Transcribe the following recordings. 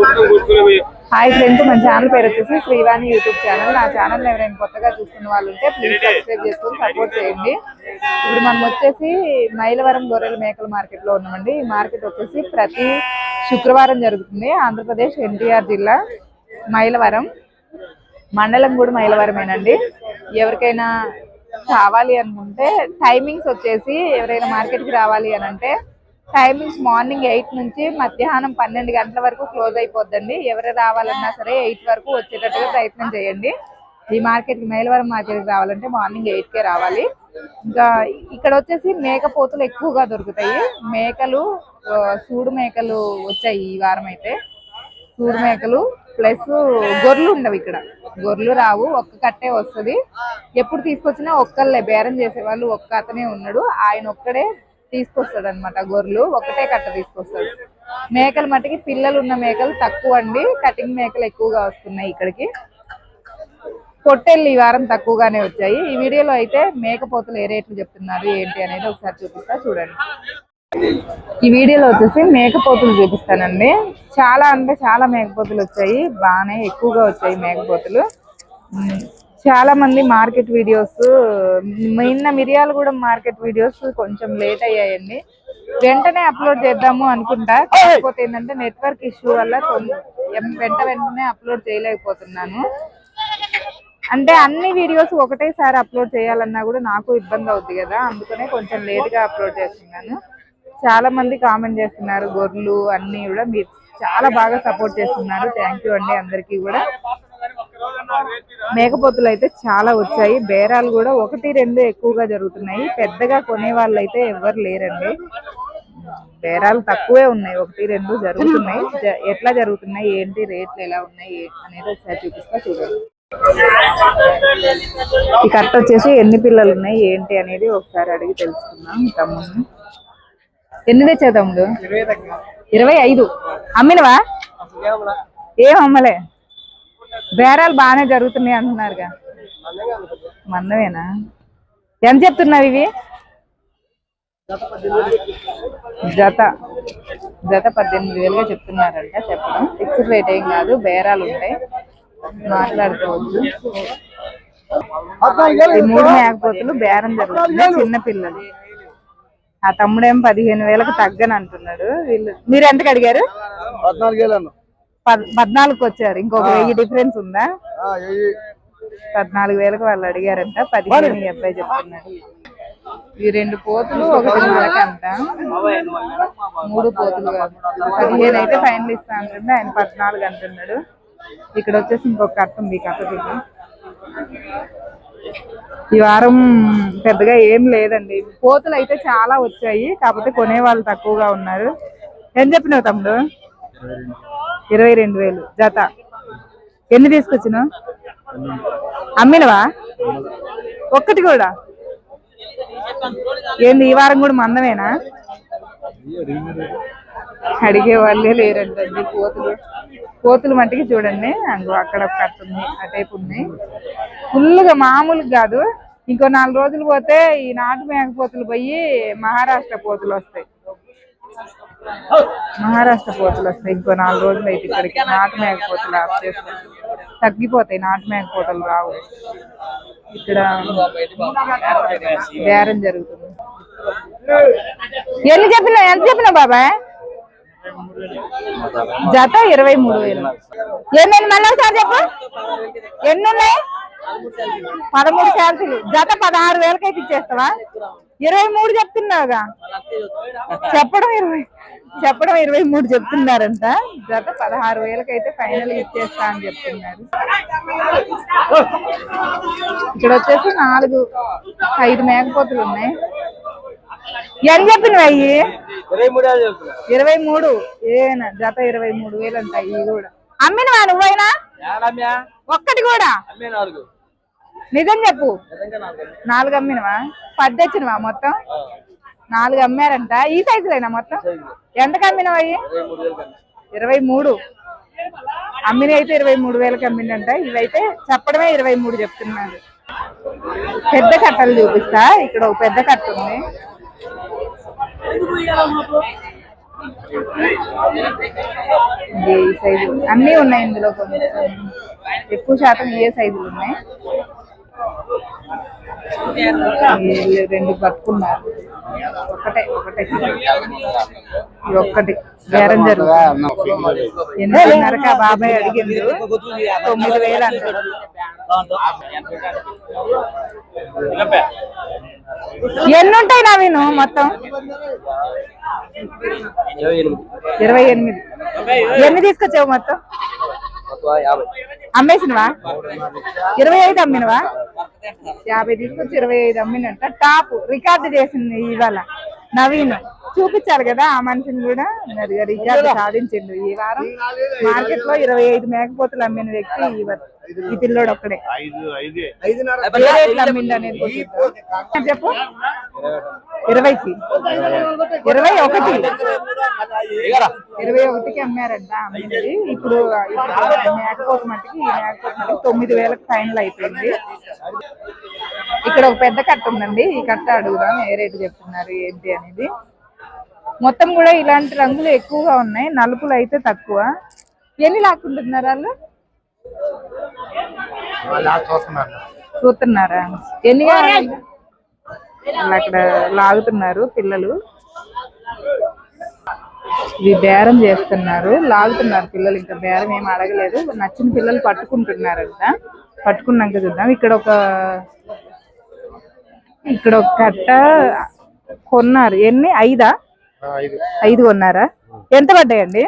Hi friends మన channel పేరు వచ్చేసి శ్రీవాణి యూట్యూబ్ ఛానల్ నా ఛానల్ ఎవరైనా కొత్తగా చూస్తున్న వాళ్ళు ఉంటే ప్లీజ్ సబ్స్క్రైబ్ చేసుకొని సపోర్ట్ చేయండి. ఇప్పుడు మనం వచ్చేసి మైలవరం గొర్రెల మేకల మార్కెట్లో ఉన్నామండి. ఈ మార్కెట్ వచ్చేసి ప్రతి శుక్రవారం జరుగుతుంది. ఆంధ్రప్రదేశ్ ఎన్టీఆర్ జిల్లా మైలవరం మండలం కూడా మైలవరమేనండి. ఎవరికైనా కావాలి అనుకుంటే టైమింగ్స్ వచ్చేసి ఎవరైనా మార్కెట్కి రావాలి అని అంటే టైమింగ్స్ మార్నింగ్ ఎయిట్ నుంచి మధ్యాహ్నం పన్నెండు గంటల వరకు క్లోజ్ అయిపోద్దండి. ఎవరు రావాలన్నా సరే ఎయిట్ వరకు వచ్చేటట్టుగా ప్రయత్నం చేయండి. ఈ మార్కెట్కి మేలవరం మార్కెట్కి రావాలంటే మార్నింగ్ ఎయిట్కే రావాలి. ఇంకా ఇక్కడ వచ్చేసి మేకపోతులు ఎక్కువగా దొరుకుతాయి. మేకలు సూడు మేకలు వచ్చాయి ఈ వారం అయితే. సూడు మేకలు ప్లస్ గొర్రెలు ఉండవు ఇక్కడ. గొర్రెలు రావు ఒక్క కట్టే వస్తది. ఎప్పుడు తీసుకొచ్చినా ఒక్కళ్ళే బేరం చేసేవాళ్ళు ఒక్క అతనే ఉన్నాడు. ఆయన ఒక్కడే తీసుకొస్తాడు అనమాట గొర్రెలు. ఒకటే కట్ట తీసుకొస్తాడు. మేకలు మట్టుకి పిల్లలు ఉన్న మేకలు తక్కువ అండి. కటింగ్ మేకలు ఎక్కువగా వస్తున్నాయి ఇక్కడికి. పొట్టెళ్ళు ఈ వారం తక్కువగానే వచ్చాయి. ఈ వీడియోలో అయితే మేకపోతలు ఏ రేట్లు చెప్తున్నారు ఏంటి అనేది ఒకసారి చూపిస్తా చూడండి. ఈ వీడియోలో వచ్చేసి మేకపోతులు చూపిస్తానండి. చాలా అంటే చాలా మేకపోతులు వచ్చాయి. బాగానే ఎక్కువగా వచ్చాయి మేకపోతులు చాలా మంది మార్కెట్ వీడియోస్ నిన్న మిరియాలు కూడా మార్కెట్ వీడియోస్ కొంచెం లేట్ అయ్యాయండి. వెంటనే అప్లోడ్ చేద్దాము అనుకుంటా. కాకపోతే ఏంటంటే నెట్వర్క్ ఇష్యూ వల్ల వెంట వెంటనే అప్లోడ్ చేయలేకపోతున్నాను. అంటే అన్ని వీడియోస్ ఒకటేసారి అప్లోడ్ చేయాలన్నా కూడా నాకు ఇబ్బంది అవుద్ది కదా. అందుకనే కొంచెం లేట్గా అప్లోడ్ చేస్తున్నాను. చాలా మంది కామెంట్ చేస్తున్నారు గొర్రెలు అన్ని కూడా మీరు చాలా బాగా సపోర్ట్ చేస్తున్నారు. థ్యాంక్ యూ అండి అందరికీ కూడా. మేకపోతులు అయితే చాలా వచ్చాయి. బేరాలు కూడా ఒకటి రెండు ఎక్కువగా జరుగుతున్నాయి. పెద్దగా కొనే వాళ్ళు అయితే ఎవరు లేరండి. బేరాలు తక్కువే ఉన్నాయి. ఒకటి రెండు జరుగుతున్నాయి. ఎట్లా జరుగుతున్నాయి? ఏంటి రేట్లు ఎలా ఉన్నాయి? అనేది ఒకసారి చూపిస్తా చూడండి. ఈ కట్ట వచ్చేసి ఎన్ని పిల్లలు ఉన్నాయి? ఏంటి అనేది ఒకసారి అడిగి తెలుసుకుందాం. ఈ తమ్ముడిని ఎన్ని తెచ్చా తమ్ముడు? ఇరవై ఐదు అమ్మినవా? ఏం అమ్మలే? బేరాలు బాగానే జరుగుతున్నాయి అంటున్నారుగా. మందమేనా? ఎంత చెప్తున్నావు ఇవి? జత. జత పద్దెనిమిది వేలుగా చెప్తున్నారంట చెప్పడం. ఫిక్స్డ్ రేట్ ఏం కాదు బేరాలు ఉంటాయి. మాట్లాడుకోవచ్చు. ఈ మూడు మేకపోతులు బేరం జరుగుతుంది చిన్న పిల్లలు. ఆ తమ్ముడేం పదిహేను వేలకు తగ్గని అంటున్నాడు వీళ్ళు. మీరు ఎంతకు అడిగారు? పద్నాలుగు వేలు పద్నాలుగుకి వచ్చారు. ఇంకొక వెయ్యి డిఫరెన్స్ ఉందా? పద్నాలుగు వేలకు వాళ్ళు అడిగారంట. పదిహేను ఈ అబ్బాయి చెప్తున్నాడు ఈ రెండు పోతులు ఒకటి మనకంట మూడు పోతులు కాదు. పదిహేను అయితే ఫైనల్ ఇస్తా అంటుండే. ఆయన పద్నాలుగు అంటున్నాడు. ఇక్కడ వచ్చేసి ఇంకొక కట్ట ఉంది. ఈ కట్ట దిగు ఈ వారం పెద్దగా ఏం లేదండి. పోతులు అయితే చాలా వచ్చాయి. కాకపోతే కొనే వాళ్ళు తక్కువగా ఉన్నారు. ఏం చెప్పినావు తమ్ముడు? ఇరవై రెండు వేలు. జత. ఎన్ని తీసుకొచ్చినావు? అమ్మినవా? ఒక్కటి కూడా. ఏంది ఈ వారం కూడా మందమేనా? అడిగే వాళ్ళే లేరంటండి కోతులు. కోతులు మట్టికి చూడండి అంగో అక్కడ ఒక కట్ట ఉంది అటైపు ఉన్నాయి ఫుల్గా మామూలుగా కాదు. ఇంకో నాలుగు రోజులు పోతే ఈ నాటు మేకపోతులు పోయి మహారాష్ట్ర పోతులు వస్తాయి. మహారాష్ట్ర పోతలు వస్తాయి. ఇంకో నాలుగు రోజులు అయితే ఇక్కడికి. నాటుమేక పోతలు ఆపేస్తాయి తగ్గిపోతాయి. నాటుమేక పోతలు రావు. ఇక్కడ బేరం జరుగుతుంది. ఎన్ని చెప్పినా? ఎంత చెప్పినా బాబాయ్? జత ఇరవై మూడు వేలు. ఎన్ని మళ్ళీ ఒకసారి చెప్పు. ఎన్ని ఉన్నాయి పదమూడు శాంతులు. జత పదహారు వేలకైతే ఇచ్చేస్తావా? ఇరవై మూడు చెప్తున్నావుగా? చెప్పడం ఇరవై చెప్పడం ఇరవై మూడు చెప్తున్నారంట. జత పదహారు వేలకైతే ఫైనల్ ఇచ్చేస్తా అని చెప్తున్నారు. ఇక్కడ వచ్చేసి నాలుగు ఐదు మేకపోతులు ఉన్నాయి. ఎంత చెప్పినవి అయ్యి? ఇరవై మూడు ఏనా? జత ఇరవై మూడు వేలు అంట ఇవి కూడా. అమ్మినవా నువ్వైనా? ఒక్కటి కూడా? నిజం చెప్పు. నాలుగు అమ్మినవా పది తెచ్చినవా మొత్తం? నాలుగు అమ్మారంట ఈ సైజులేనా మొత్తం? ఎంతకు అమ్మినవా ఇరవై మూడు కన్నా అమ్మిన. అయితే ఇరవై మూడు వేలకు అమ్మిండంట ఇవైతే చెప్పడమే ఇరవై మూడు చెప్తున్నారు. పెద్ద కట్టలు చూపిస్తా. ఇక్కడ ఒక పెద్ద కట్ట ఉంది. ఈ సైజు. అన్నీ ఉన్నాయి ఇందులో కొంచెం. ఎక్కువ శాతం ఏ సైజులు ఉన్నాయి? రెండు పట్టుకున్నారు. ఒకటే ఒకటే. ఒక్కటి. బేరం జరుగుతుంది. ఎనిమిదిన్నరక బాబాయ్ అడిగింది తొమ్మిది వేలు అంటారు ఎన్ని ఉంటాయి నవీను మొత్తం? ఇరవై ఎనిమిది. ఎన్ని తీసుకొచ్చావు మొత్తం? యాభై. అమ్మేసినవా? ఇరవై ఐదు అమ్మినవా? యాభై తీసుకొచ్చి ఇరవై ఐదు అమ్మినంట టాప్ రికార్డు చేసింది ఇవాళ నవీన్. చూపించాలి కదా ఆ మనిషిని కూడా మరి రికార్డు సాధించిండు ఈ వారం. మార్కెట్లో ఇరవై ఐదు మేకపోతులు అమ్మిన వ్యక్తి ఈ పిల్లోడు ఒక్కడే. అమ్మిండు అనేది. చెప్పు? ఇరవైకి. ఇరవై ఒకటి. ఇరవై ఒకటికి అమ్మారంట అమ్మింది ఇప్పుడు ఇప్పుడు మేకపోతు మట్టికి ఈ మేకపోతు మట్టికి తొమ్మిది వేలకు ఫైనల్ అయిపోయింది. ఇక్కడ ఒక పెద్ద కట్ట ఉందండి. ఈ కట్ట అడుగుదాం ఏ రేటు చెప్తున్నారు ఏంటి అనేది. మొత్తం కూడా ఇలాంటి రంగులు ఎక్కువగా ఉన్నాయి. నలుపులు అయితే తక్కువ. ఎన్ని లాక్కుంటున్నారు వాళ్ళు? చూస్తున్నారా. ఎన్ని? వాళ్ళు అక్కడ లాగుతున్నారు పిల్లలు. ఇవి బేరం చేస్తున్నారు. లాగుతున్నారు పిల్లలు. ఇంకా బేరం ఏం అడగలేదు. నచ్చిన పిల్లలు పట్టుకుంటున్నారంట. పట్టుకున్నాక చూద్దాం. ఇక్కడ ఒక ఇక్కడ ఒక కట్ట కొన్నారు. ఎన్ని? ఐదా? ఐదు. కొన్నారా? ఎంత పడ్డాయండి?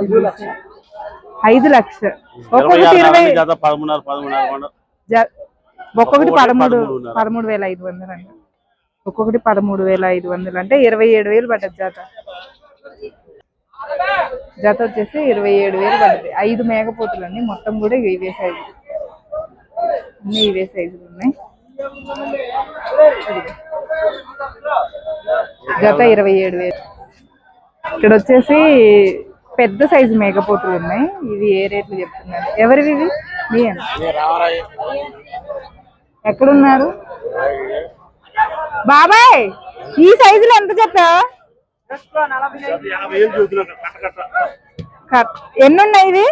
ఐదు లక్షలు లక్షలు ఒక్కొక్కటి ఇరవై ఒక్కొక్కటి పదమూడు. పదమూడు వేల ఐదు వందలు అండి ఒక్కొక్కటి పదమూడు వేల ఐదు వందలు. అంటే ఇరవై ఏడు వేలు పడ్డది జత. జత వచ్చేసి ఇరవై ఏడు వేలు పడ్డది. ఐదు మేకపోతులు అండి మొత్తం కూడా ఇవే సైజు అన్ని ఇవే సైజులు ఉన్నాయి. జత ఇరవై ఏడు వేలు. ఇక్కడ వచ్చేసి పెద్ద సైజు మేకపోతులు ఉన్నాయి. ఇవి ఏ రేట్లు చెప్తున్నారు? ఎవరివి ఇవి? ఎక్కడున్నారు? బాబాయ్ ఈ సైజులో ఎంత చెప్పావు? ఎన్ని ఉన్నాయి ఇవి!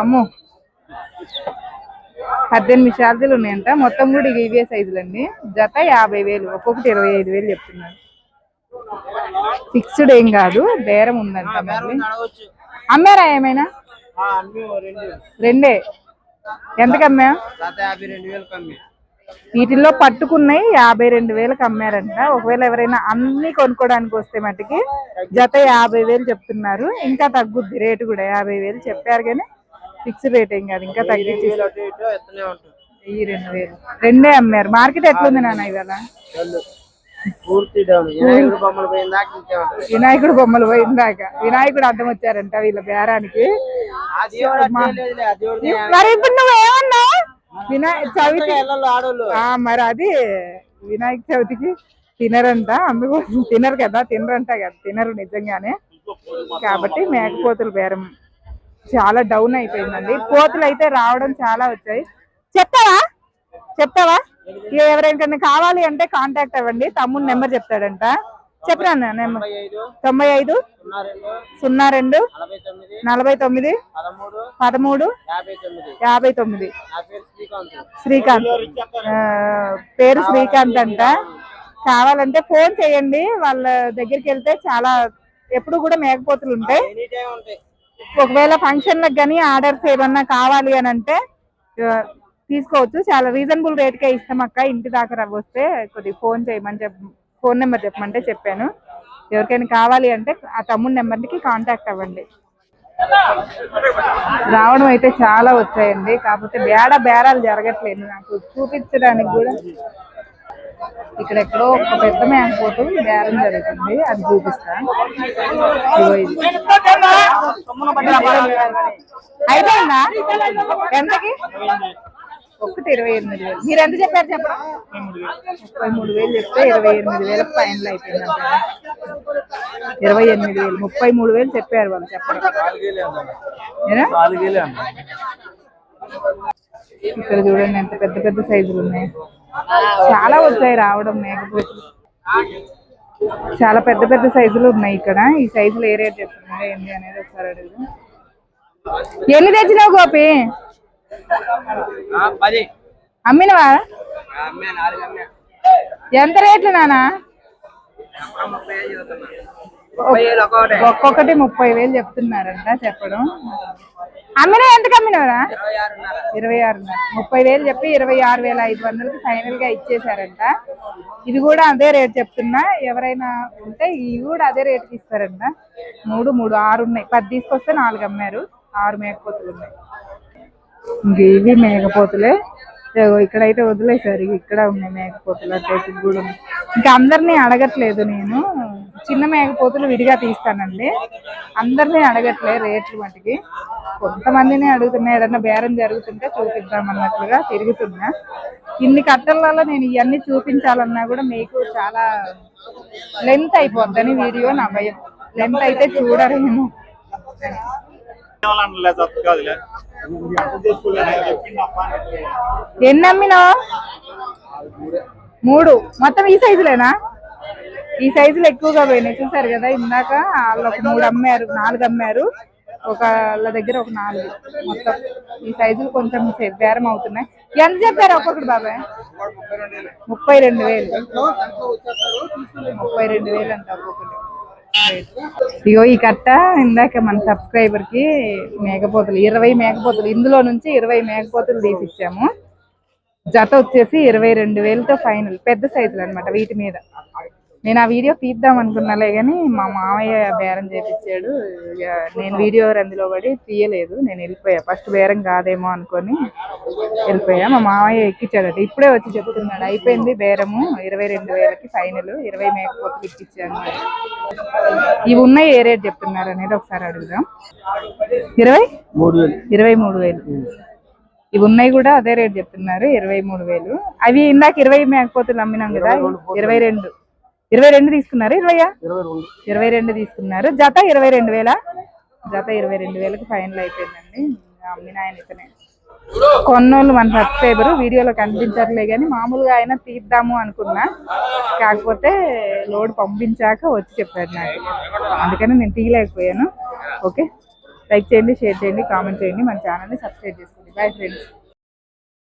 అమ్మో. పద్దెనిమిది ఛార్జీలు ఉన్నాయంట. మొత్తం కూడా ఇవే సైజులు అండి. జత యాభై వేలు ఒక్కొక్కటి ఇరవై ఐదు వేలు చెప్తున్నారు. ఫిక్స్డ్ ఏం కాదు బేరం ఉందంట అమ్మారా ఏమైనా? రెండు. ఎంతకు అమ్మా. వీటిల్లో పట్టుకున్నాయి యాభై రెండు వేలకు అమ్మారంట. ఒకవేళ ఎవరైనా అన్ని కొనుక్కోడానికి వస్తే మటుకి జత యాభై వేలు చెప్తున్నారు. ఇంకా తగ్గుద్ది రేటు కూడా యాభై వేలు చెప్పారు కానీ ఫిక్స్డ్ రేట్ ఏం కాదు ఇంకా తగ్గించి వెయ్యి రెండు వేలు. రెండే అమ్మారు. మార్కెట్ ఎట్లుంది నాన్న ఇవాళ? రెండు. పూర్తి డౌన్. వినాయకుడు బొమ్మలు పోయిందాక. వినాయకుడు అడ్డం వచ్చారంట వీళ్ళ బేరానికి. మరి ఇప్పుడు నువ్వు ఏమన్నా? వినాయక చవితి మరి అది వినాయక చవితికి తినరంట. అందుకోసం తినరు కదా తినరంట కదా. తినరు నిజంగానే. కాబట్టి మేకపోతుల బేరం. చాలా డౌన్ అయిపోయిందండి. కోతులు అయితే రావడం చాలా వచ్చాయి. చెప్తావా? చెప్తావా? ఎవరికైనా కావాలి అంటే కాంటాక్ట్ అవ్వండి. తమ్ముడు నెంబర్ చెప్తాడంట. చెప్పరా నెంబర్? తొంభై ఐదు సున్నా రెండు నలభై తొమ్మిది పదమూడు యాభై తొమ్మిది. శ్రీకాంత్. పేరు శ్రీకాంత్ అంట. కావాలంటే ఫోన్ చేయండి. వాళ్ళ దగ్గరికి వెళ్తే చాలా ఎప్పుడు కూడా మేకపోతులు ఉంటాయి. ఒకవేళ ఫంక్షన్లకు కానీ ఆర్డర్స్ ఏమన్నా కావాలి అని అంటే తీసుకోవచ్చు. చాలా రీజనబుల్ రేట్కే ఇస్తాం అక్క. ఇంటి దాకా వస్తే కొద్దిగా ఫోన్ చేయమని చెప్ ఫోన్ నెంబర్ చెప్పమంటే చెప్పాను. ఎవరికైనా కావాలి అంటే ఆ తమ్ముడి నెంబర్కి కాంటాక్ట్ అవ్వండి. రావడం అయితే చాలా వచ్చాయండి. కాకపోతే బేడ బేరాలు జరగట్లేదు. నాకు చూపించడానికి కూడా ఇక్కడ ఎక్కడో ఒక పెద్ద మేకపోతు బేరం జరుగుతుంది. అది చూపిస్తా. ఇదిగో ఇది. అయిపోయిందా? ఎంతకి? ఒకటి ఇరవై ఎనిమిది వేలు. మీరు ఎంత చెప్పారు చెప్పరా? ముప్పై మూడు వేలు చెప్తే ఇరవై ఎనిమిది వేలకు ఫైనల్ అయిపోయింది ఇరవై ఎనిమిది వేలు. ముప్పై మూడు వేలు చెప్పారు వాళ్ళు చెప్పడం? ఇక్కడ చూడండి ఎంత పెద్ద పెద్ద సైజులు ఉన్నాయి. చాలా వచ్చాయి రావడం మేకపోతులు చాలా పెద్ద పెద్ద సైజులు ఉన్నాయి ఇక్కడ. ఈ సైజులు ఏ రేట్ చెప్తున్నారు? ఏంటి అనేది ఒకసారి అడుగుదాం. ఎన్ని తెచ్చినావు గోపి? అమ్మినవా? ఎంత రేట్లు నానా? ఒక్కొక్కటి ముప్పై వేలు చెప్తున్నారంట చెప్పడం. అమ్మినా ఎంతకు అమ్మినవరా? ఇరవై ఆరున్నర. ముప్పై వేలు చెప్పి ఇరవై ఆరు వేల ఐదు వందలకి ఫైనల్గా ఇచ్చేసారంట ఇది కూడా అదే రేట్ చెప్తున్నా. ఎవరైనా ఉంటే ఇవి కూడా అదే రేట్కి ఇస్తారంట. మూడు మూడు ఆరు ఉన్నాయి. పది తీసుకొస్తే నాలుగు అమ్మారు. ఆరు మేకపోతులు ఉన్నాయి. ఇంక ఇవి మేకపోతులే. ఇక్కడైతే వదిలేసారు ఇక్కడ ఉన్నాయి మేకపోతులు అటైపు కూడా ఇంకా అందరినీ అడగట్లేదు నేను. చిన్న మేకపోతులు విడిగా తీస్తానండి. అందరినీ అడగట్లే రేట్లు మటుకి. కొంతమందిని అడుగుతున్నా ఏదన్నా బేరం జరుగుతుంటే చూపిద్దామన్నట్లుగా తిరుగుతున్నా. ఇన్ని కట్టలలో నేను ఇవన్నీ చూపించాలన్నా కూడా మీకు చాలా లెంత్ అయిపోద్దని వీడియో నా భయం లెంత్ అయితే చూడరేమో. ఎన్ని అమ్మినావు మూడు. మొత్తం ఈ సైజులేనా? ఈ సైజులు ఎక్కువగా పోయినాయి. చూసారు కదా ఇందాక వాళ్ళు ఒక మూడు అమ్మారు నాలుగు అమ్మారు. ఒక వాళ్ళ దగ్గర ఒక నాలుగు మొత్తం. ఈ సైజులు కొంచెం సే- బేరం అవుతున్నాయి. ఎంత చెప్పారు ఒక్కొక్కటి బాబాయ్? ముప్పై రెండు వేలు. ముప్పై రెండు వేలు అంట ఒక్కొక్కటి. ఇగో ఈ కట్ట ఇందాక మన సబ్స్క్రైబర్కి మేకపోతులు ఇరవై మేకపోతులు ఇందులో నుంచి ఇరవై మేకపోతులు తీసిచ్చాము. జత వచ్చేసి ఇరవై రెండు వేలతో ఫైనల్ పెద్ద సైజులు అనమాట వీటి మీద. నేను ఆ వీడియో తీద్దాం అనుకున్నాలే కానీ మా మామయ్య బేరం చేపించాడు ఇక నేను వీడియో అందులో పడి తీయలేదు నేను వెళ్ళిపోయా. ఫస్ట్ బేరం కాదేమో అనుకొని వెళ్ళిపోయా. మా మామయ్య ఎక్కించాడట ఇప్పుడే వచ్చి చెప్తున్నాడు అయిపోయింది బేరము. ఇరవై రెండు వేలకి ఫైనల్. ఇరవై మేకపోతులు ఇప్పించాను ఇవి ఉన్నాయి ఏ రేట్ చెప్తున్నారు అనేది ఒకసారి అడుగుదాం. ఇరవై? ఇరవై మూడు వేలు. ఇవి ఉన్నాయి కూడా అదే రేట్ చెప్తున్నారు. ఇరవై మూడు వేలు. అవి ఇందాక ఇరవై మేకపోతులు అమ్మినాం కదా. ఇరవై రెండు. ఇరవై రెండు తీసుకున్నారు. ఇరవైయా? ఇరవై రెండు. ఇరవై రెండు తీసుకున్నారు. జత ఇరవై రెండు వేల? జత ఇరవై రెండు వేలకు ఫైనల్ అయిపోయిందండి. ఇంకా అమ్మిన ఆయన ఇతనే. కొన్నోళ్ళు మన సబ్స్క్రైబరు వీడియోలో కనిపించట్లే కానీ మామూలుగా అయినా తీద్దాము అనుకున్నా. కాకపోతే లోడ్ పంపించాక వచ్చి చెప్పారు నాకు. అందుకని నేను తీయలేకపోయాను. ఓకే? లైక్ చేయండి షేర్ చేయండి కామెంట్ చేయండి. మన ఛానల్ని సబ్స్క్రైబ్ చేసుకోండి. Bye friends